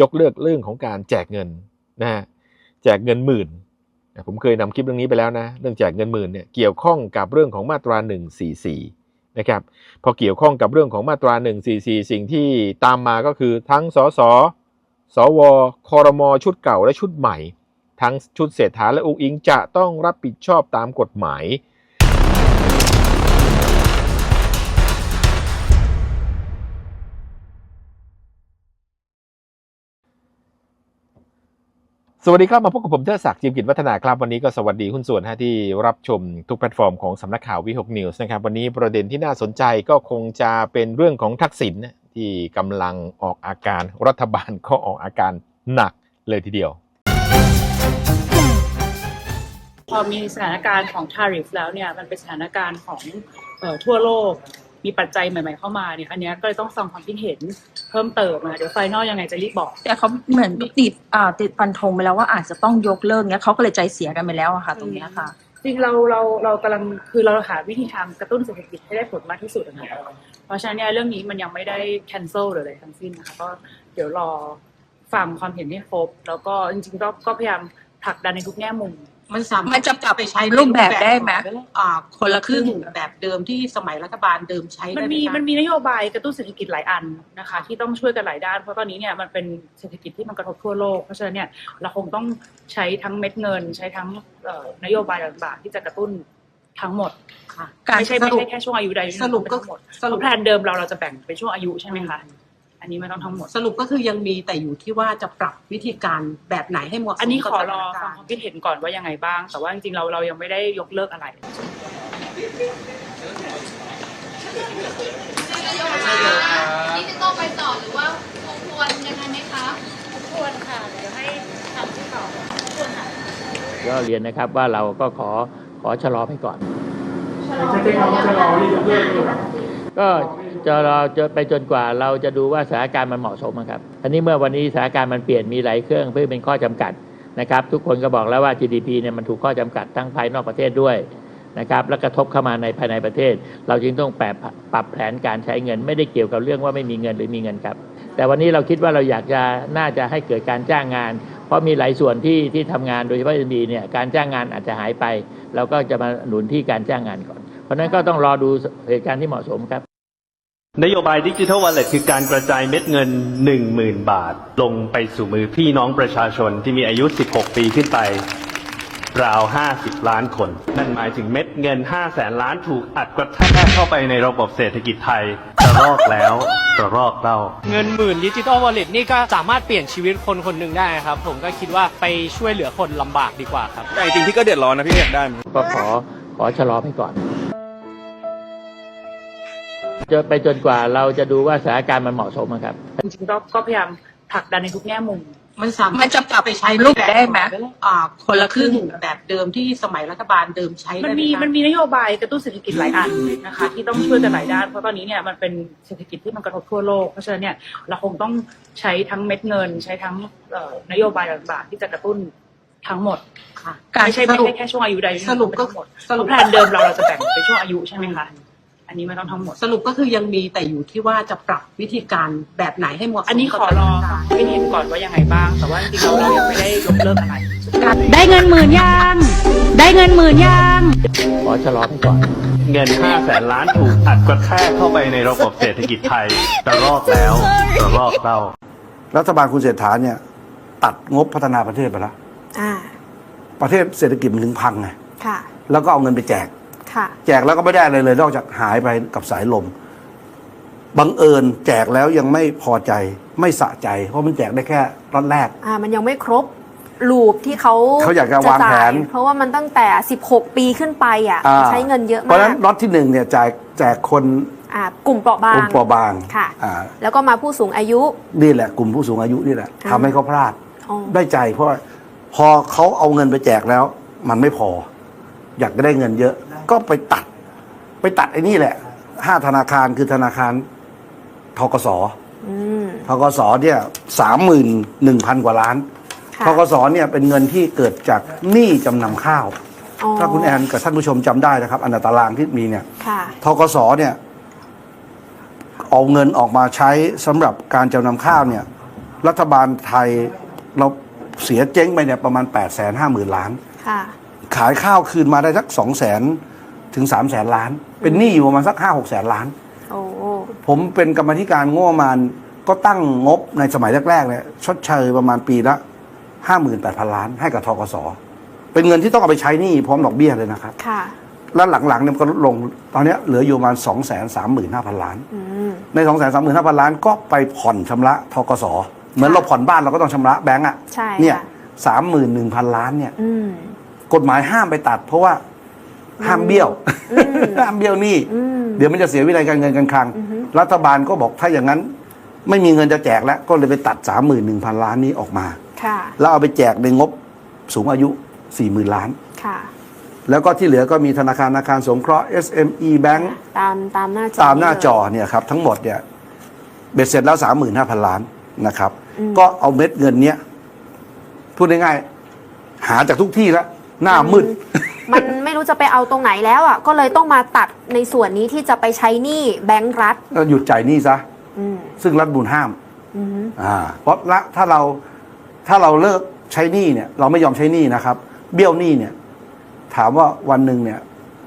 ยกเลิกเรื่องของการแจกเงินนะฮะแจกเงินหมื่นผมเคยนำคลิปเรื่องนี้ไปแล้วนะเรื่องแจกเงินหมื่นเนี่ยเกี่ยวข้องกับเรื่องของมาตรา 144นะครับพอเกี่ยวข้องกับเรื่องของมาตรา 144 สิ่งที่ตามมาก็คือทั้งสสสวคอรมอชุดเก่าและชุดใหม่ ทั้งชุดเศรษฐาและอุกอิงจะต้องรับผิดชอบตามกฎหมาย สวัสดีครับมาพบกับผมเทดศักดิ์จิมกิจวัฒนาครับวันนี้ก็สวัสดีหุ้นส่วนฮะที่รับชมทุกแพลตฟอร์มของสำนักข่าววิหกนิวส์นะครับวันนี้ประเด็นที่น่าสนใจก็คงจะเป็นเรื่องของทักษิณที่กำลังออกอาการรัฐบาลก็ออกอาการหนักเลยทีเดียว พอมีสถานการณ์ของ tariff แล้วเนี่ยมันเป็นสถานการณ์ของออทั่วโลกมีปัจจัยใหม่ ๆ เข้ามาเนี่ยอันนี้ก็เลยต้องฟังความคิดเห็น พิ่มเติมนะเดี๋ยวไฟนอลยังไงจะรีบบอก แต่เขาเหมือนติดอ่าติดฟันธงไปแล้วว่าอาจจะต้องยกเลิกเนี้ยเขาก็เลยใจเสียกันไปแล้วอะค่ะ ตรงเนี้ยค่ะจริงเราเราเรากำลังคือเราหาวิธีทางกระตุ้นเศรษฐกิจให้ได้ผลมากที่สุดนะคะเพราะฉะนั้นเนี่ยเรื่องนี้มันยังไม่ได้ cancel หรืออะไรทั้งสิ้นนะคะก็เดี๋ยวรอฟังความเห็นให้ครบ แล้วก็จริงๆก็ก็พยายามผลักดันในทุกแง่มุม มันสามารถมันจะปรับไปใช้รูปแบบได้ไหม ของอ่าคนละครึ่งแบบเดิมที่สมัยรัฐบาลเดิมใช้มันได้ไหมีคะ มันมีนโยบายกระตุ้นเศรษฐกิจหลายอันนะคะ ที่ต้องช่วยกันหลายด้านเพราะตอนนี้เนี่ยมันเป็นเศรษฐกิจที่มันกระทบทั่วโลกเพราะฉะนั้นเนี่ยเราคงต้องใช้ทั้งเม็ดเงิน ใช้ทั้งเอ่อนโยบายต่างๆที่จะกระตุ้นทั้งหมดค่ะการไม่ใช่สไม่รุป ใช่แค่ช่วงอายุใดสรุปก็ทั้งหมดสรุป เพาะแผนเดิมเราเราจะแบ่งเป็นช่วงอายุใช่ไหมคะอั นนี้ไม่ต้องทั้งหมด สรุปก็คือยังมีแต่อยู่ที่ว่าจะปรับวิธีการแบบไหนให้เหมาะสมอันนี้ขอรอกับสถานฟักางรณ์ความคิดเห็นก่อนว่ายังไงบ้าง แต่ว่าจริงๆเราเรายังไม่ได้ยกเลิกอะไรดิจิตอลไปต่อหรือว่าคงควรยังไงไหมคะควรค่ะเดี๋ยวให้ทำที่ต่อก็เรียนนะครับว่าเราก็ขอขอชะลอไปก่อนก็ ก็จะรอจะไปจนกว่าเราจะดูว่าสถานการณ์มันเหมาะสมครับอันนี้เมื่อวันนี้สถานการณ์มันเปลี่ยนมีหลายเครื่องเพื่อเป็นข้อจำกัดนะครับ ทุกคนก็บอกแล้วว่า GDP เนี่ยมันถูกข้อจำกัดทั้งภายนอกประเทศด้วยนะครับแล้วกระทบเข้ามาในภายในประเทศ เราจึงต้องปรับปรับแผนการใช้เงิน ไม่ได้เกี่ยวกับเรื่องว่าไม่มีเงินหรือมีเงินครับ แต่วันนี้เราคิดว่าเราอยากจะน่าจะให้เกิดการจ้างงาน เพราะมีหลายส่วนที่ที่ทำงานโดยเฉพาะดีเนี่ยการจ้างงานอาจจะหายไป เราก็จะมาหนุนที่การจ้างงานก่อน เพราะนั้นก็ต้องรอดูเหตุการณ์ที่เหมาะสมครับ นโยบายดิจิทัลวอลเล็ตคือการกระจายเม็ดเงิน 10,000 บาท ลงไปสู่มือพี่น้องประชาชนที่มีอายุ 16 ปีขึ้นไป ราว 50 ล้านคน นั่นหมายถึงเม็ดเงิน 5 แสนล้านถูกอัดกระแทกเข้าไปในระบบเศรษฐกิจไทยจะรอกแล้วจะรอกเล่า เงินหมื่นดิจิ t a ลวอลเล็ตนี่ก็สามารถเปลี่ยนชีวิตคนคนหนึ่งได้ครับ ผมก็คิดว่าไปช่วยเหลือคนลำบากดีกว่าครับ แต่จริงๆพี่ก็เดือดร้อนนะพี่อยากได้ก็ขอขอชะลอไปก่อน จะไปจนกว่าเราจะดูว่าสถานการณ์มันเหมาะสมอะครับ จริงๆก็ก็พยายามผลักดันในทุกแง่มุม มันสามารถมันจะปรับไปใช้รูปแบบได้ไหมของอ่าคนละครึ่งแบบเดิมที่สมัยรัฐบาลเดิมใช้มันได้ไหมมีคะ มันมีนโยบายกระตุ้นเศรษฐกิจหลายอันนะคะ ที่ต้องช่วยกันหลายด้านเพราะตอนนี้เนี่ยมันเป็นเศรษฐกิจที่มันกระทบทั่วโลกเพราะฉะนั้นเนี่ยเราคงต้องใช้ทั้งเม็ดเงิน ใช้ทั้งเอ่อนโยบายต่างๆที่จะกระตุ้นทั้งหมดค่ะไม่ใช่สไม่รุปใช่แค่ช่วงอายุใดสรุปก็ ทั้งหมดสรุปเพาะแผนเดิมเราเราจะแบ่งเป็นช่วงอายุใช่ไหมคะ อันนี้ไม่ต้องทั้งหมด สรุปก็คือยังมีแต่อยู่ที่ว่าจะปรับวิธีการแบบไหนให้เหมาะสมอันนี้ขอรอฟังความคิดเห็นก่อนว่ายังไงบ้าง แต่ว่าจริงๆเราเรายังไม่ได้ยกเลิกอะไร ได้เงินหมื่นยัง ได้เงินหมื่นยัง ขอชะลอไปก่อน เงิน 5 แสนล้านถูกอัดกระแทกเข้าไปในระบบเศรษฐกิจไทยจะรอกแล้วจะรอกเล่า รัฐบาลคุณเศรษฐาเนี่ย ตัดงบพัฒนาประเทศไปแล้วอ่า ประเทศเศรษฐกิจมันถึงพังไงค่ะ แล้วก็เอาเงินไปแจกค่ะ แจกแล้วก็ไม่ได้อะไรเลย นอกจากหายไปกับสายลมบังเอิญแจกแล้วยังไม่พอใจไม่สะใจ เพราะมันแจกได้แค่รอดแรกอ่ามันยังไม่ครบลูปที่เขาเขาอยากจะวางแผนจ่ยเพราะว่ามันตั้งแต่ 16 ปีขึ้นไปอะอ่าใช้เงินเยอะเพราะฉะมานั้นกรอดที่หนึ่งเนี่ยแจกแจกคนอ่ากลุ่มเปราะบากลุ่งมเปราะบางค่ะอ่าแล้วก็มาผู้สูงอายุ นี่แหละ กลุ่มผู้สูงอายุนี่แหละอ่าทำให้เขาพลาดอ๋อได้ใจ เพราะว่าพอเขาเอาเงินไปแจกแล้ว มันไม่พอ อยากจะได้เงินเยอะ ก็ไปตัด ไปตัดไอ้นี่แหละห้าธนาคารคือธนาคารทกสอืมทกสเนี่ยสามหมื่นหนึ่งพันกว่าล้านค่ะทกสเนี่ยเป็นเงินที่เกิดจากหนี้จำนำข้าวอ๋อถ้าคุณแอนกับท่านผู้ชมจำได้นะครับ อันดับตารางที่มีเนี่ยค่ะทกสเนี่ยเอาเงินออกมาใช้สำหรับการจำนำข้าวเนี่ย รัฐบาลไทยเราเสียเจ๊งไปเนี่ยประมาณ8 5 0 0 0 0ล้านค่ะขายข้าวคืนมาได้สัก2 0 0 0 0 0 ถึง3 0 0 0 0 0ล้าน เป็นหนี้อยู่ประมาณสัก5 6แสนล้าน โอ้ผมเป็นกรรมาธิการงบประมาณก็ตั้งงบในสมัยแรกๆเนี่ยชดเชยประมาณปีละ58,000ล้านให้กับทกสเป็นเงินที่ต้องเอาไปใช้หนี้พร้อมดอกเบี้ยเลยนะครับ ค่ะ แล้วหลังๆเนี่ยมันก็ลดลงตอนเนี้ยเหลืออยู่ประมาณ2 3 5 0 0 0ล้าน อืม ใน2 3 5 0 0 0ล้านก็ไปผ่อนชำระทกสเหมือนเราผ่อนบ้านเราก็ต้องชำระแบงก์อะใช่เนี่ยค่ะ สามหมื่นหนึ่งพันล้านเนี่ย อืม กฎหมายห้ามไปตัด เพราะว่า ห้ามเบี้ยวอืมห้ามเบี้ยวหนี้อืมเดี๋ยวมันจะเสียวินัยการเงินการคลังอือฮึรัฐบาลก็บอกถ้าอย่างนั้น ไม่มีเงินจะแจกแล้ว ก็เลยไปตัดสามหมื่นหนึ่งพันล้านนี้ออกมาค่ะแล้วเอาไปแจกในงบสูงอายุสี่หมื่นล้านค่ะแล้วก็ที่เหลือก็มีธนาคารธนาคารสงเคราะห์ SME Bank ตามตามหน้าจอตามหน้าจอเลยเนี่ยครับทั้งหมดเนี่ยเบ็ดเสร็จแล้วสามหมื่นห้าพันล้านนะครับอืมก็เอาเม็ดเงินเนี้ยพูดง่ายๆหาจากทุกที่แล้วหน้ามืด มันไม่รู้จะไปเอาตรงไหนแล้วอะก็เลยต้องมาตัดในส่วนนี้ที่จะไปใช้หนี้แบงก์รัฐก็หยุดจ่ายหนี้ซะ อืมซึ่งรัฐบุญห้าม อืมอ่าเพราะละถ้าเราถ้าเราเลิกใช้หนี้เนี่ย เราไม่ยอมใช้หนี้นะครับ เบี้ยวหนี้เนี่ย ถามว่าวันหนึ่งเนี่ย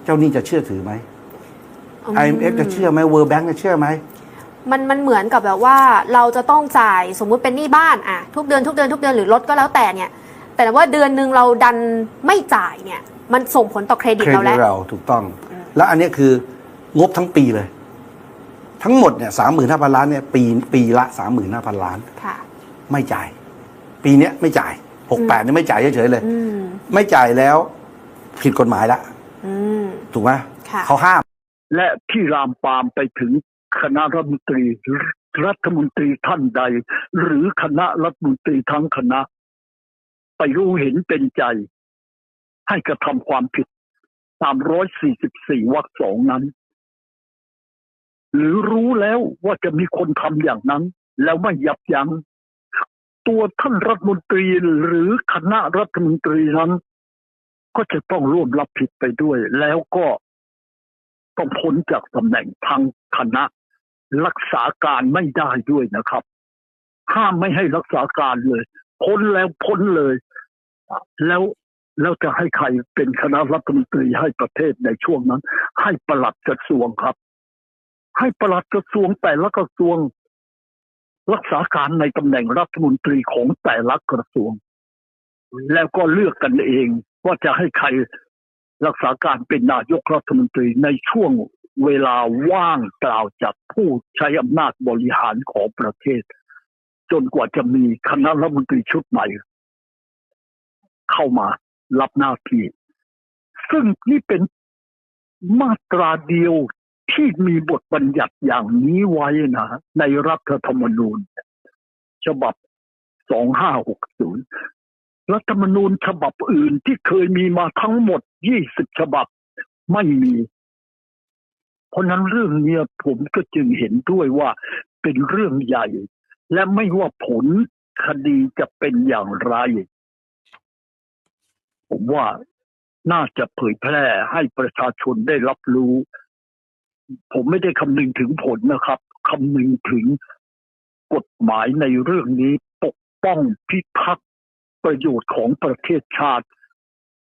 เจ้าหนี้จะเชื่อถือไหม IMF จะเชื่อไหม World Bank จะเชื่อไหม มันมันเหมือนกับแบบว่าเราจะต้องจ่ายสมมุติเป็นหนี้บ้านอะทุกเดือนทุกเดือนทุกเดือนหรือลดก็แล้วแต่เนี่ย แต่ว่าเดือนหนึ่งเราดันไม่จ่ายเนี่ย มันส่งผลต่อเครดิตเครเราดิแล้วตเราถูกต้อง แล้วอันเนี้ยคืองบทั้งปีเลย ทั้งหมดเนี่ยสามหมื่นห้าพันล้านเนี่ยปีปีละสามหมื่นห้าพันล้าน ค่ะ ไม่จ่าย ปีเนี้ยไม่จ่ายหกแปดเนี่ยไม่จ่ายเฉยๆเลย อืม ไม่จ่ายแล้วผิดกฎหมายละอืม ถูกไหมค่ะ เขาห้าม และที่รามปามไปถึงคณะรัฐมนตรีรัฐมนตรีท่านใด หรือคณะรัฐมนตรีทั้งคณะ ไปรู้เห็นเป็นใจ ให้กระทำความผิดตามร้อยสี่สิบสี่วรรคสองนั้น หรือรู้แล้วว่าจะมีคนทำอย่างนั้น แล้วไม่ยับยัง้งตัวท่านรัฐมนตรีหรือคณะรัฐมนตรีนั้น ก็จะต้องร่วมรับผิดไปด้วย แล้วก็ต้องพ้นจากตำแหน่งทางคณะรักษาการไม่ได้ด้วยนะครับ ห้ามไม่ให้รักษาการเลย พ้นแล้วพ้นเลย แล้ว แล้วจะให้ใครเป็นคณะรัฐมนตรีให้ประเทศในช่วงนั้น ให้ประหลัดกระทรวงครับ ให้ประหลัดกระทรวงแต่ละกระทรวง รักษาการในตำแหน่งรัฐมนตรีของแต่ละกระทรวง แล้วก็เลือกกันเองว่าจะให้ใครรักษาการเป็นนายกรัฐมนตรีในช่วงเวลาว่างเปล่าจากผู้ใช้อำนาจบริหารของประเทศ จนกว่าจะมีคณะรัฐมนตรีชุดใหม่ เข้ามา รับหน้าที่ ซึ่งนี่เป็นมาตราเดียวที่มีบทบัญญัติอย่างนี้ไว้นะ ในรัฐธรรมนูญ ฉบับ 2560 รัฐธรรมนูญฉบับอื่นที่เคยมีมาทั้งหมด 20 ฉบับไม่มี เพราะนั้นเรื่องเนี้ยผมก็จึงเห็นด้วยว่าเป็นเรื่องใหญ่ และไม่ว่าผลคดีจะเป็นอย่างไร ผมว่าน่าจะเผยแพร่ให้ประชาชนได้รับรู้ ผมไม่ได้คำนึงถึงผลนะครับคำนึงถึงกฎหมายในเรื่องนี้ปกป้องพิทักษ์ประโยชน์ของประเทศชาติ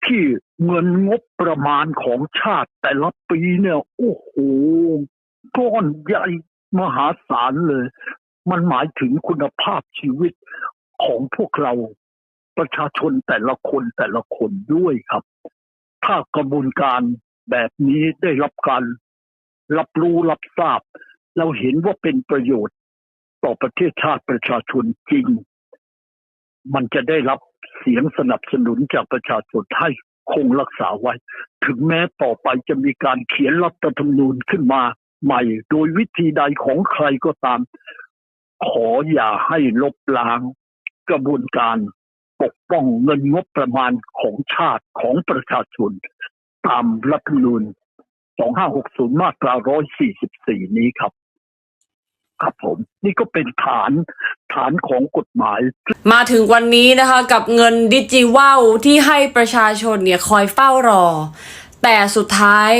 ที่เงินงบประมาณของชาติแต่ละปีเนี่ย โอ้โหก้อนใหญ่มหาศาลเลย มันหมายถึงคุณภาพชีวิตของพวกเรา ประชาชนแต่ละคนแต่ละคนด้วยครับ ถ้ากระบวนการแบบนี้ได้รับการรับรู้รับทราบ เราเห็นว่าเป็นประโยชน์ต่อประเทศชาติประชาชนจริง มันจะได้รับเสียงสนับสนุนจากประชาชนให้คงรักษาไว้ ถึงแม้ต่อไปจะมีการเขียนรัฐธรรมนูญขึ้นมาใหม่ โดยวิธีใดของใครก็ตาม ขออย่าให้ลบล้างกระบวนการ ปกป้องเงินงบประมาณของชาติของประชาชน ตามรัฐธรรมนูญ2560 มาตรา 144 นี้ครับ ครับผม นี่ก็เป็นฐานฐานของกฎหมาย มาถึงวันนี้นะคะ กับเงินดิจิวัลที่ให้ประชาชนเนี่ยคอยเฝ้ารอ แต่สุดท้าย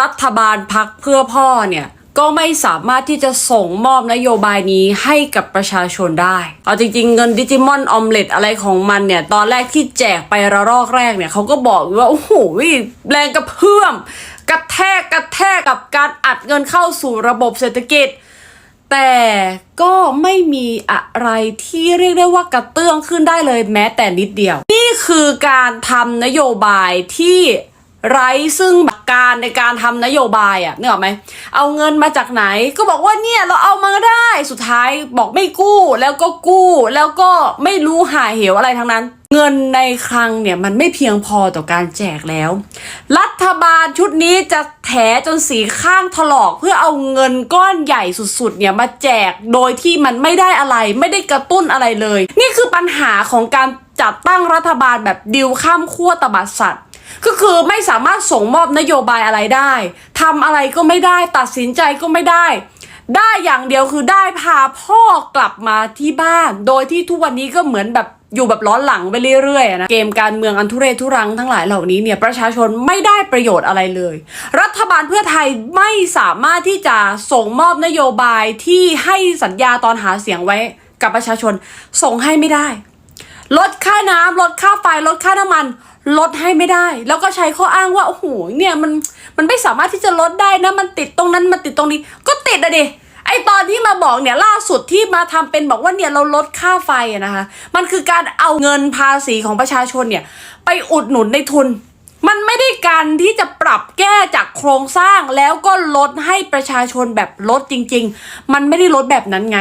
รัฐบาลพักเพื่อพ่อเนี่ย ก็ไม่สามารถที่จะส่งมอบนโยบายนี้ให้กับประชาชนได้ เอาจริง ๆ เงินดิจิมอนออมเล็ตอะไรของมันเนี่ย ตอนแรกที่แจกไประลอกแรกเนี่ยเขาก็บอกว่า โอ้โหแรงกระเพื่อม กระแทกกระแทกกับการอัดเงินเข้าสู่ระบบเศรษฐกิจ แต่ก็ไม่มีอะไรที่เรียกได้ว่ากระเตื้องขึ้นได้เลยแม้แต่นิดเดียว นี่คือการทำนโยบายที่ ไร้ซึ่งหลักการในการทำนโยบายอะนึกออกไหมเอาเงินมาจากไหนก็บอกว่าเนี่ยเราเอามาได้สุดท้ายบอกไม่กู้แล้วก็กู้แล้วก็ไม่รู้หาเหวอะไรทั้งนั้น เงินในคลังเนี่ยมันไม่เพียงพอต่อการแจกแล้ว รัฐบาลชุดนี้จะแถจนสีข้างถลอกเพื่อเอาเงินก้อนใหญ่สุดๆเนี่ยมาแจกโดยที่มันไม่ได้อะไร ไม่ได้กระตุ้นอะไรเลย นี่คือปัญหาของการจัดตั้งรัฐบาลแบบดิวข้ามขั้วตบัดสัตว ก็คือไม่สามารถส่งมอบนโยบายอะไรได้ทำอะไรก็ไม่ได้ตัดสินใจก็ไม่ได้ ได้อย่างเดียวคือได้พาพ่อกลับมาที่บ้าน โดยที่ทุกวันนี้ก็เหมือนแบบอยู่แบบล้อนหลังไปเรื่อยๆนะเกมการเมืองอันทุเรศทุรังทั้งหลายเหล่านี้เนี่ยประชาชนไม่ได้ประโยชน์อะไรเลย รัฐบาลเพื่อไทยไม่สามารถที่จะส่งมอบนโยบายที่ให้สัญญาตอนหาเสียงไว้กับประชาชนส่งให้ไม่ได้ ลดค่าน้ำลดค่าไฟลดค่าน้ำมัน ลดให้ไม่ได้ แล้วก็ใช้ข้ออ้างว่าโอ้โหเนี่ยมันมันไม่สามารถที่จะลดได้นะมันติดตรงนั้นมันติดตรงนี้ ก็ติดอะดิไอตอนที่มาบอกเนี่ยล่าสุดที่มาทำเป็นบอกว่าเนี่ยเราลดค่าไฟอะนะคะมันคือการเอาเงินภาษีของประชาชนเนี่ยไปอุดหนุนในทุน มันไม่ได้การที่จะปรับแก้จากโครงสร้างแล้วก็ลดให้ประชาชนแบบลดจริง ๆ มันไม่ได้ลดแบบนั้นไง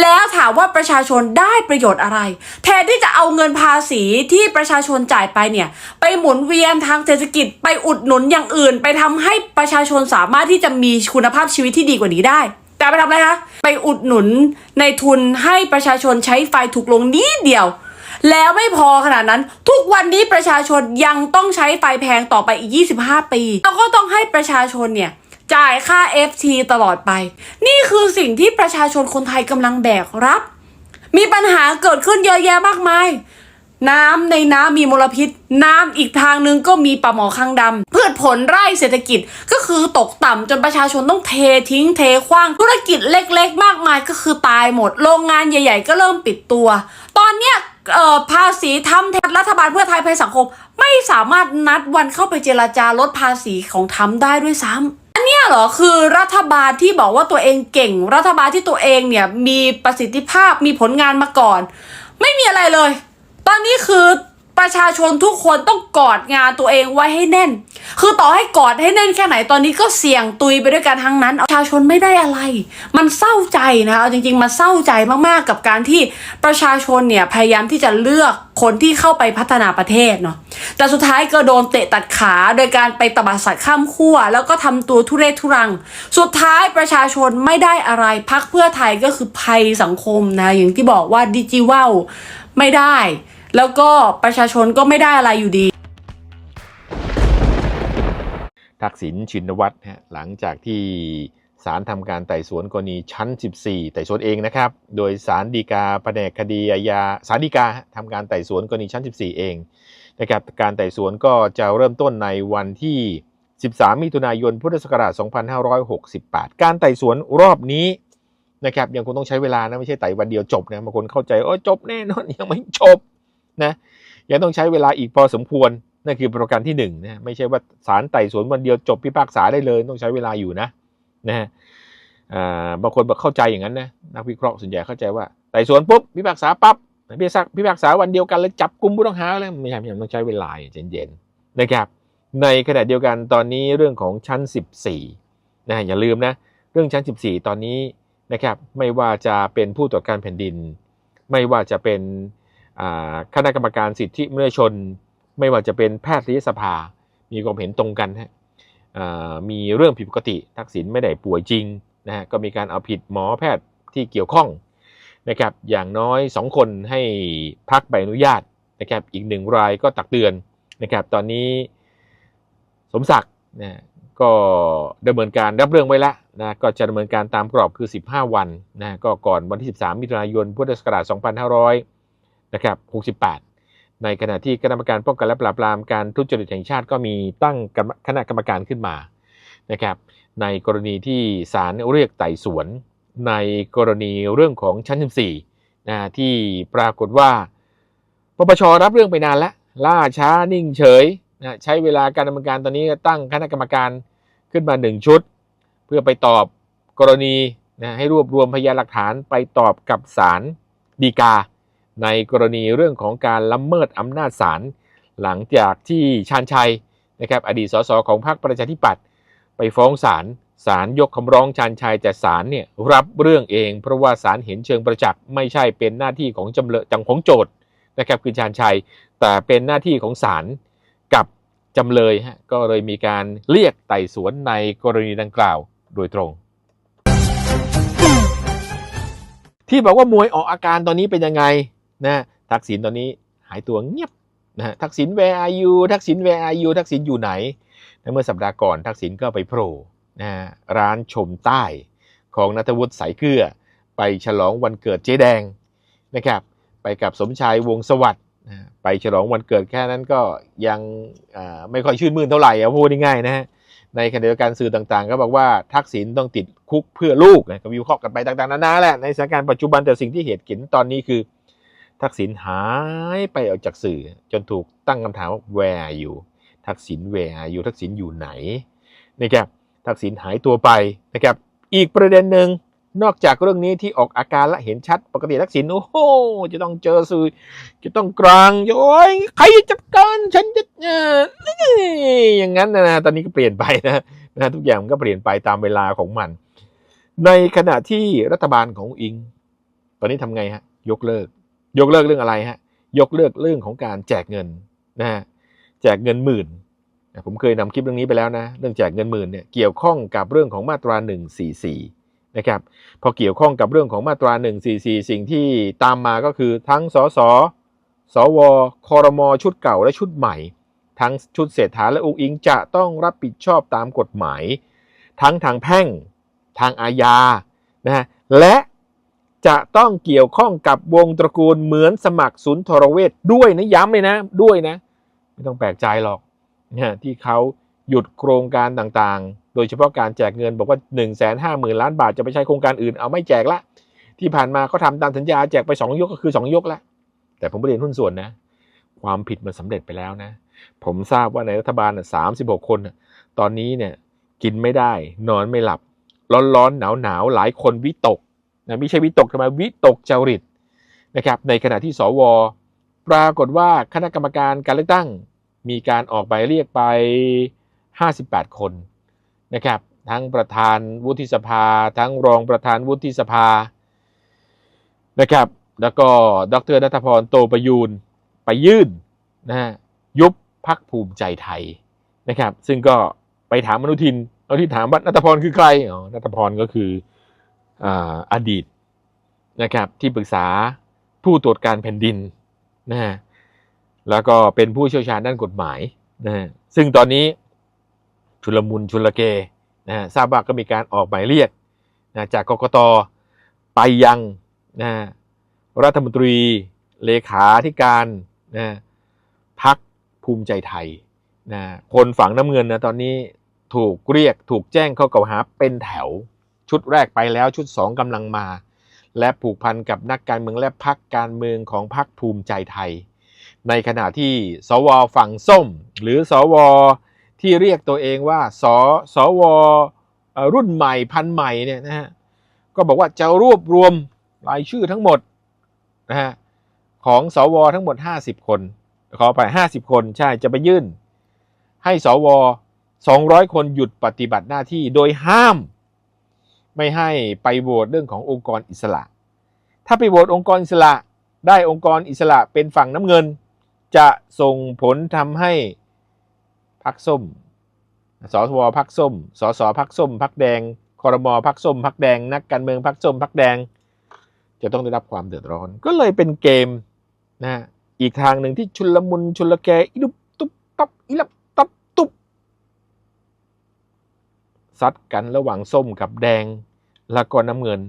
แล้วถามว่าประชาชนได้ประโยชน์อะไร แทนที่จะเอาเงินภาษีที่ประชาชนจ่ายไปเนี่ย ไปหมุนเวียนทางเศรษฐกิจไปอุดหนุนอย่างอื่น ไปทำให้ประชาชนสามารถที่จะมีคุณภาพชีวิตที่ดีกว่านี้ได้ แต่ไปทำอะไรคะไปอุดหนุนในทุนให้ประชาชนใช้ไฟถูกลงนิดเดียว แล้วไม่พอขนาดนั้น ทุกวันนี้ประชาชนยังต้องใช้ไฟแพงต่อไปอีก 25 ปีแล้วก็ต้องให้ประชาชนเนี่ย จ่ายค่า FT ตลอดไป นี่คือสิ่งที่ประชาชนคนไทยกำลังแบกรับ มีปัญหาเกิดขึ้นเยอะแยะมากมาย น้ำในน้ำมีมลพิษ น้ำอีกทางนึงก็มีปลาหมอข้างดำพืชผลไร่เศรษฐกิจก็คือตกต่ำจนประชาชนต้องเททิ้งเทขว้าง ธุรกิจเล็กๆ มากมายก็คือตายหมด โรงงานใหญ่ ๆ ก็เริ่มปิดตัว ตอนเนี้ยภาษีทำแทนรัฐบาลเพื่อไทยภัยสังคม ไม่สามารถนัดวันเข้าไปเจราจาลดภาษีของทำได้ด้วยซ้ำ อันเนี้ยเหรอคือรัฐบาลที่บอกว่าตัวเองเก่ง รัฐบาลที่ตัวเองเนี่ยมีประสิทธิภาพมีผลงานมาก่อน ไม่มีอะไรเลย ตอนนี้คือ ประชาชนทุกคนต้องกอดงานตัวเองไว้ให้แน่น คือต่อให้กอดให้แน่นแค่ไหนตอนนี้ก็เสี่ยงตุยไปด้วยกันทั้งนั้น ประชาชนไม่ได้อะไร มันเศร้าใจนะเอาจริงๆ มันเศร้าใจมากๆกับการที่ประชาชนเนี่ยพยายามที่จะเลือกคนที่เข้าไปพัฒนาประเทศเนาะ แต่สุดท้ายก็โดนเตะตัดขาโดยการไปตบสัตว์ข้ามขั้วแล้วก็ทำตัวทุเรศทุรัง สุดท้ายประชาชนไม่ได้อะไรพักเพื่อไทยก็คือภัยสังคมนะอย่างที่บอกว่าดิจิวัลไม่ได้ แล้วก็ประชาชนก็ไม่ได้อะไรอยู่ดี ทักษิณชินวัตรฮะหลังจากที่ศาลทำการไต่สวนกรณีชั้น 14 ไต่สวนเองนะครับ โดยศาลฎีกาแผนกคดีอาญาศาลฎีกาทำการไต่สวนกรณีชั้น 14 เองนะครับการไต่สวนก็จะเริ่มต้นในวันที่ 13 มิถุนายน พุทธศักราช 2568 การไต่สวนรอบนี้นะครับยังคงต้องใช้เวลานะไม่ใช่ไต่วันเดียวจบนะบางคนเข้าใจโอ้จบแน่นอนยังไม่จบ นะยังต้องใช้เวลาอีกพอสมควรนั่นคือประการที่หนึ่งนะไม่ใช่ว่าศาลไต่สวนวันเดียวจบพิพากษาได้เลยต้องใช้เวลาอยู่นะนะฮะบางคนบอกเข้าใจอย่างนั้นนะนักวิเคราะห์ส่วนใหญ่เข้าใจว่าไต่สวนปุ๊บพิพากษาปั๊บพิพากษาพิพากษาวันเดียวกันแล้วจับกลุ่มผู้ต้องหาเลยไม่ใช่ไม่ใช่ต้องใช้เวลาเย็นๆนะครับในขณะเดียวกันตอนนี้เรื่องของชั้น 14นะอย่าลืมนะเรื่องชั้น 14 ตอนนี้นะครับไม่ว่าจะเป็นผู้ตรวจการแผ่นดิน ไม่ว่าจะเป็น คณะกรรมการสิทธิมนุษยชน ไม่ว่าจะเป็นแพทยสภา มีความเห็นตรงกันฮะมีเรื่องผิดปกติทักษิณไม่ได้ป่วยจริงนะฮะก็มีการเอาผิดหมอแพทย์ที่เกี่ยวข้องนะครับอย่างน้อย 2 คนให้พักใบอนุญาตนะครับอีกหนึ่งรายก็ตักเตือนนะครับตอนนี้สมศักดิ์นะก็ดำเนินการรับเรื่องไว้แล้วนะก็จะดำเนินการตามกรอบคือ 15 วันนะก็ก่อนวันที่ 13 มิถุนายนพุทธศักราช2500 นะครับ68 ในขณะที่คณะกรรมการป้องกันและปราบปรามการทุจริตแห่งชาติก็มีตั้งคณะกรรมการขึ้นมานะครับในกรณีที่ศาลเรียกไต่สวน ในกรณีเรื่องของชั้น 14นะที่ปรากฏว่าปปชรับเรื่องไปนานแล้วล่าช้านิ่งเฉยนะใช้เวลาการดำเนินการตอนนี้ตั้งคณะกรรมการขึ้นมาหนึ่งชุด เพื่อไปตอบกรณีนะให้รวบรวมพยานหลักฐานไปตอบกับศาลฎีกา ในกรณีเรื่องของการละเมิดอำนาจศาลหลังจากที่ชาญชัยนะครับอดีตสสของพรรคประชาธิปัตย์ไปฟ้องศาลศาลยกคำร้องชาญชัยแต่ศาลเนี่ยรับเรื่องเอง เพราะว่าศาลเห็นเชิงประจักษ์ไม่ใช่เป็นหน้าที่ของจำเลยจังของโจทย์นะครับคือชาญชัย แต่เป็นหน้าที่ของศาลกับจำเลยฮะก็เลยมีการเรียกไต่สวนในกรณีดังกล่าวโดยตรง ที่บอกว่ามวยออกอาการตอนนี้เป็นยังไง นะทักษิณตอนนี้หายตัวเงียบนะฮะทักษิณ where are you ทักษิณ where are you ทักษิณอยู่ไหนในเมื่อสัปดาห์ก่อนทักษิณก็ไปโผล่นะฮะร้านชมใต้ของนัทวุฒิสายเกลือ ไปฉลองวันเกิดเจ๊แดงนะครับ ไปกับสมชายวงสวัสด์นะไปฉลองวันเกิดแค่นั้นก็ยังไม่ค่อยชื่นมื่นเท่าไหร่เอาพูดง่ายๆนะฮะในขณะเดียวกันสื่อต่างๆ ก็บอกว่าทักษิณต้องติดคุกเพื่อลูกนะก็วิเคราะห์กันไปต่างๆนานาแหละในสถานการณ์ปัจจุบันแต่สิ่งที่เหตุเห็นตอนนี้คือ ทักษิณหายไปออกจากสื่อ จนถูกตั้งคำถามว่า where are you ทักษิณ where are you ทักษิณอยู่ไหนนะครับทักษิณหายตัวไปนะครับ อีกประเด็นหนึ่งนอกจากเรื่องนี้ที่ออกอาการและเห็นชัดปกติทักษิณโอ้โหจะต้องเจอสื่อ จะต้องกลางโอ้ยใครจะจัดการฉันจะเอ่ออย่างนั้นนะนะตอนนี้ก็เปลี่ยนไปนะนะทุกอย่างมันก็เปลี่ยนไปตามเวลาของมัน ในขณะที่รัฐบาลของอิง ตอนนี้ทำไงฮะ ยกเลิก ยกเลิกเรื่องอะไรฮะ ยกเลิกเรื่องของการแจกเงินนะฮะแจกเงินหมื่นผมเคยนำคลิปเรื่องนี้ไปแล้วนะ เรื่องแจกเงินหมื่นเนี่ยเกี่ยวข้องกับเรื่องของมาตรา 144 นะครับ พอเกี่ยวข้องกับเรื่องของมาตรา 144 สิ่งที่ตามมาก็คือทั้งสสสวคอรมอชุดเก่าและชุดใหม่ ทั้งชุดเศรษฐาและอุกอิงจะต้องรับผิดชอบตามกฎหมาย ทั้งทางแพ่ง ทางอาญานะฮะและ จะต้องเกี่ยวข้องกับวงตระกูลเหมือนสมัครศูนย์ทรเวชด้วยนะย้ำเลยนะ ด้วยนะ ไม่ต้องแปลกใจหรอกเนี่ยที่เขาหยุดโครงการต่างๆ โดยเฉพาะการแจกเงินบอกว่า1นึ่งแสนห้าหมื่นล้านบาทจะไปใช้โครงการอื่นเอาไม่แจกละ ที่ผ่านมาเขาทำตามสัญญาแจกไป 2 ยกก็คือ 2 ยกละ แต่ผมเรียนหุ้นส่วนนะ ความผิดมันสำเร็จไปแล้วนะ ผมทราบว่าในรัฐบาลสามสิบหกคนน่ะตอนนี้เนี่ยกินไม่ได้ นอนไม่หลับ ร้อนร้อนหนาวหนาวๆหลายคนวิตก นะไม่ใช่วิตกทำไมวิตกเจริตนะครับในขณะที่สว ปรากฏว่าคณะกรรมการการเลือกตั้ง มีการออกใบเรียกไป 58 คนนะครับทั้งประธานวุฒิสภา ทั้งรองประธานวุฒิสภานะครับแล้วก็ดรนัทพรโตประยูนไปยื่นนะฮะยุบพักภูมิใจไทยนะครับ ซึ่งก็ไปถามอนุทินอนุทินถามว่านัทพรคือใครอ๋อนัทพรก็คือ อดีตนะครับที่ปรึกษาผู้ตรวจการแผ่นดินนะฮะแล้วก็เป็นผู้เชี่ยวชาญด้านกฎหมายนะฮะซึ่งตอนนี้ชุลมุนชุลเกนะฮะทราบว่าก็มีการออกหมายเรียกนะจากกกตไปยังนะฮะรัฐมนตรีเลขาธิการนะพักภูมิใจไทยนะคนฝังน้ำเงินนะตอนนี้ถูกเรียกถูกแจ้งเข้ากล่าวหาเป็นแถว ชุดแรกไปแล้วชุดสองกำลังมา และผูกพันกับนักการเมืองและพักการเมืองของพักภูมิใจไทย ในขณะที่สวฝั่งส้ม หรือสวที่เรียกตัวเองว่าสสวรุ่นใหม่พันใหม่เนี่ยนะฮะก็บอกว่าจะรวบรวมรายชื่อทั้งหมดนะฮะของสวทั้งหมด 50 คนขอไป 50 คนใช่จะไปยื่น ให้สว200 คนหยุดปฏิบัติหน้าที่โดยห้าม ไม่ให้ไปโหวตเรื่องขององค์กรอิสระ ถ้าไปโหวตองค์กรอิสระได้องค์กรอิสระเป็นฝั่งน้ำเงิน จะส่งผลทำให้พักส้ม สสวพักส้ม สสพักส้ม พักแดงคอรมอพักส้ม พักแดง นักการเมืองพักส้ม พักแดง จะต้องได้รับความเดือดร้อน ก็เลยเป็นเกมนะฮะอีกทางหนึ่งที่ชุลมุนชุลแกอิลุบตุ๊บตับอิลับตับตุบ ซัดกันระหว่างส้มกับแดง แล้วก็น้ำเงิน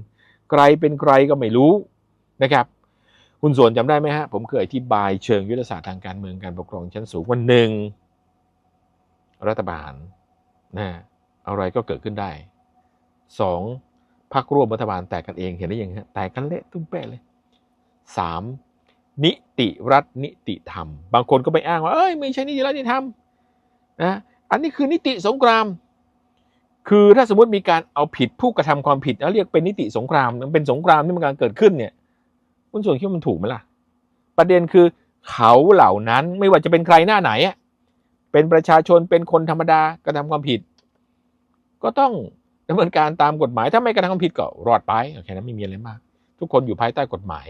ใครเป็นใครก็ไม่รู้นะครับ คุณส่วนจำได้ไหมฮะ ผมเคยอธิบายเชิงยุทธศาสตร์ทางการเมืองการปกครองชั้นสูงวันหนึ่ง รัฐบาลนะอะไรก็เกิดขึ้นได้สองพักร่วมรัฐบาลแตกกันเองเห็นได้ยังฮะแตกกันเละตุ้มเป๊ะเลยสามนิติรัฐนิติธรรม บางคนก็ไปอ้างว่า เอ้ยไม่ใช่นิติรัฐนิติธรรมนะอันนี้คือนิติสงคราม คือถ้าสมมติมีการเอาผิดผู้กระทำความผิดแล้วเรียกเป็นนิติสงครามมันเป็นสงครามที่มันกำลังเกิดขึ้นเนี่ยคุณส่วนคิดว่ามันถูกไหมล่ะ ประเด็นคือเขาเหล่านั้นไม่ว่าจะเป็นใครหน้าไหนเป็นประชาชนเป็นคนธรรมดากระทำความผิด ก็ต้องดำเนินการตามกฎหมาย ถ้าไม่กระทำความผิดก็รอดไปแค่นั้นไม่มีอะไรมาก ทุกคนอยู่ภายใต้กฎหมาย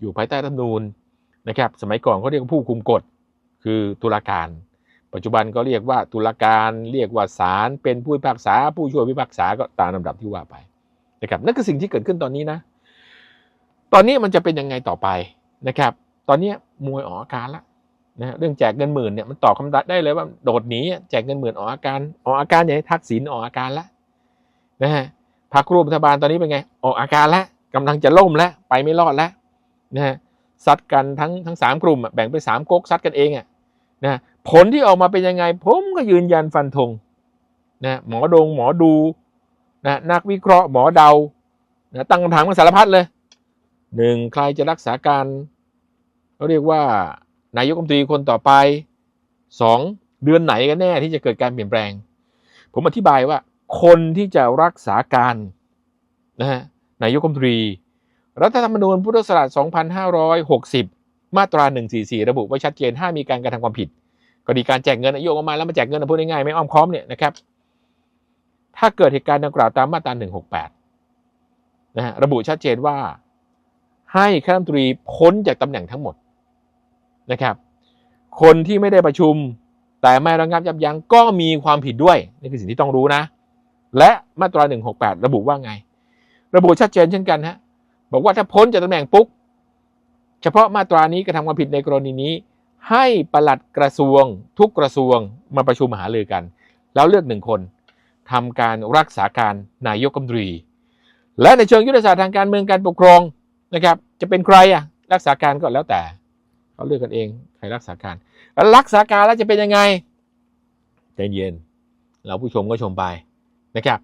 อยู่ภายใต้รัฐธรรมนูญนะครับ สมัยก่อนเขาเรียกว่าผู้คุมกฎคือตุลาการ ปัจจุบันก็เรียกว่าตุลาการเรียกว่าศาลเป็นผู้พิพากษา ผู้ช่วยพิพากษาก็ตามลำดับที่ว่าไปนะครับนั่นคือสิ่งที่เกิดขึ้นตอนนี้นะ ตอนนี้มันจะเป็นยังไงต่อไปนะครับ ตอนนี้มวยออกอาการละนะเรื่องแจกเงินหมื่นเนี่ยมันตอบคำตัดได้เลยว่าโดดหนีแจกเงินหมื่นออกอาการออกอาการอย่างทักษิณออกอาการละนะฮะพรรคร่วมรัฐบาลตอนนี้เป็นไง ออกอาการแล้วกำลังจะล่มแล้วไปไม่รอดแล้วนะฮะซัดกันทั้งทั้งสามกลุ่มแบ่งเป็นสามก๊กซัดกันเองอะนะ ผลที่ออกมาเป็นยังไง ผมก็ยืนยันฟันธงนะหมอดงหมอดูนะนักวิเคราะห์หมอเดานะตั้งคำถามกันสารพัดเลยหนึ่งใครจะรักษาการเขาเรียกว่านายกรัฐมนตรีคนต่อไปสองเดือนไหนกันแน่ที่จะเกิดการเปลี่ยนแปลง ผมอธิบายว่า คนที่จะรักษาการนะฮะนายกรัฐมนตรี รัฐธรรมนูญพุทธศักราช 2560 มาตรา 144 ระบุไว้ชัดเจนห้ามมีการกระทำความผิด กรณีการแจกเงินอายุออกมาแล้วมาแจกเงินพูดง่ายๆไม่อ้อมค้อมเนี่ยนะครับ ถ้าเกิดเหตุการณ์ดังกล่าวตามมาตรา168นะฮะระบุชัดเจนว่า ให้ข้าราชการตรีพ้นจากตำแหน่งทั้งหมดนะครับ คนที่ไม่ได้ประชุมแต่ไม่ระงับยับยั้งก็มีความผิดด้วยนี่คือสิ่งที่ต้องรู้นะ และมาตรา 168 ระบุว่าไง ระบุชัดเจนเช่นกันฮะบอกว่าถ้าพ้นจากตำแหน่งปุ๊บเฉพาะมาตรานี้กระทำความผิดในกรณีนี้ ให้ปลัดกระทรวง ทุกกระทรวงมาประชุมหารือกัน แล้วเลือกหนึ่งคนทำการรักษาการนายกรัฐมนตรี และในเชิงยุทธศาสตร์ทางการเมืองการปกครองนะครับจะเป็นใครอะรักษาการก็แล้วแต่เขาเลือกกันเองใครรักษาการ รักษาการแล้วจะเป็นยังไงใจเย็นเราผู้ชมก็ชมไปนะครับ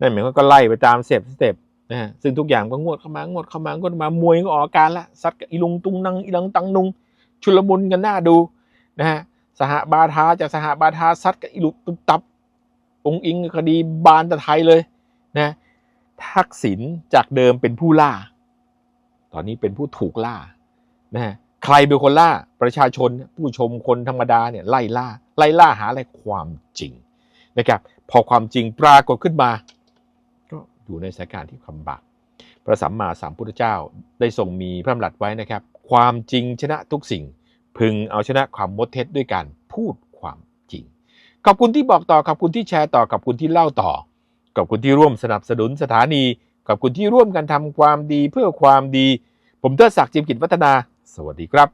นั่นหมายความว่าก็ไล่ไปตามเต็ปสเต็ปนะฮะซึ่งทุกอย่างก็งวดเข้ามางวดเข้ามางวดเข้ามามวยก็ออกการละซัดกับอีลุงตุงนังอีลังตังนุง ชุลมุนกันหน้าดูนะฮะสหบาทาจากสหบาทาซัดกับอีลุตุบตับ องอิงคดีบานตะไทยเลยนะทักษิณจากเดิมเป็นผู้ล่า ตอนนี้เป็นผู้ถูกล่านะฮะใครเป็นคนล่าประชาชนผู้ชมคนธรรมดาเนี่ยไล่ล่า ไล่ล่าหาอะไรความจริงนะครับ พอความจริงปรากฏขึ้นมา ก็อยู่ในสถานการณ์ที่ลำบากพระสัมมาสัมพุทธเจ้าได้ทรงมีพระดำรัสไว้นะครับ ความจริงชนะทุกสิ่ง พึงเอาชนะความมดเท็จด้วยการพูดความจริง ขอบคุณที่บอกต่อขอบคุณที่แชร์ต่อขอบคุณที่เล่าต่อขอบคุณที่ร่วมสนับสนุนสถานีขอบคุณที่ร่วมกันทำความดีเพื่อความดี ผมเทิดศักดิ์จิมกิจวัฒนา สวัสดีครับ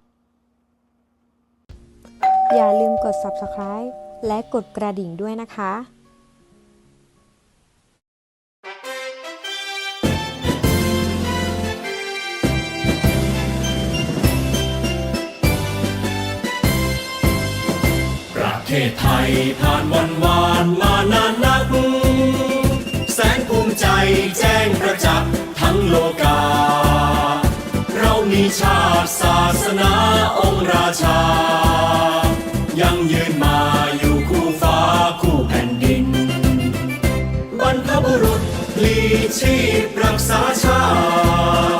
อย่าลืมกด subscribe และกดกระดิ่งด้วยนะคะ ทศไทยผ่านวันวานมานานนัก แสนภูมิใจแจ้งประจักษ์ทั้งโลกา เรามีชาติศาสนาองค์ราชา ยังยืนมาอยู่คู่ฟ้าคู่แผ่นดิน บรรพบุรุษลีชีพรักษาชา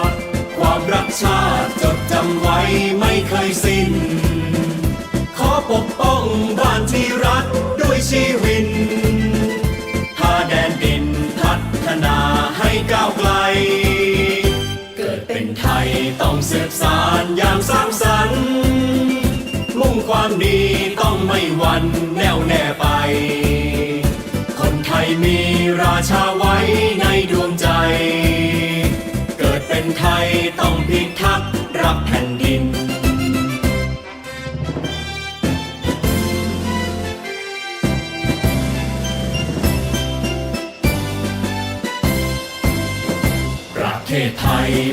ติความรักชาติจดจำไว้ไม่เคยสิ้น ขอปกป้องบ้าน ชีวิตพาแดนดินพัฒนาให้ก้าวไกล เกิดเป็นไทยต้องสืบสารอย่างสร้างสรรค์ มุ่งความดีต้องไม่หวันแน่วแน่ไป คนไทยมีราชาไว้ในดวงใจ เกิดเป็นไทยต้องพิทักษ์รักแผ่นดิน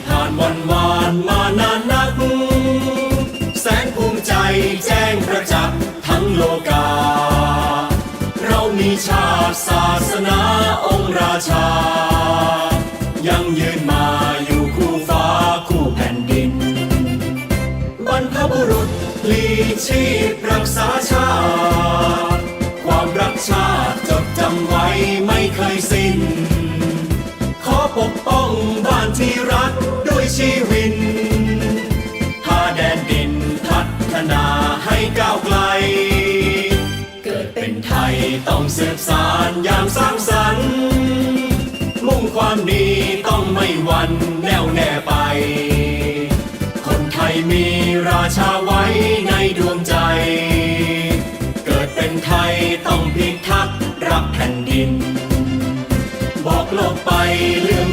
ผ่านวันวานมานานนัก แสงภูมิใจแจ้งประจักษ์ทั้งโลกา เรามีชาติศาสนาองค์ราชา ยังยืนมาอยู่คู่ฟ้าคู่แผ่นดิน บรรพบุรุษลีชีพรักษาชาติ ความรักชาติจดจำไว้ไม่เคยสิ้น ขอปกป้อง ชีวินพาแดนดินพัฒนาให้ก้าวไกล เกิดเป็นไทยต้องสืบสารยางสร้างสรรค์ มุ่งความดีต้องไม่หวันแน่วแน่ไป คนไทยมีราชาไว้ในดวงใจ เกิดเป็นไทยต้องพิทักษ์รักแผ่นดิน บอกโลกไปเรื่อง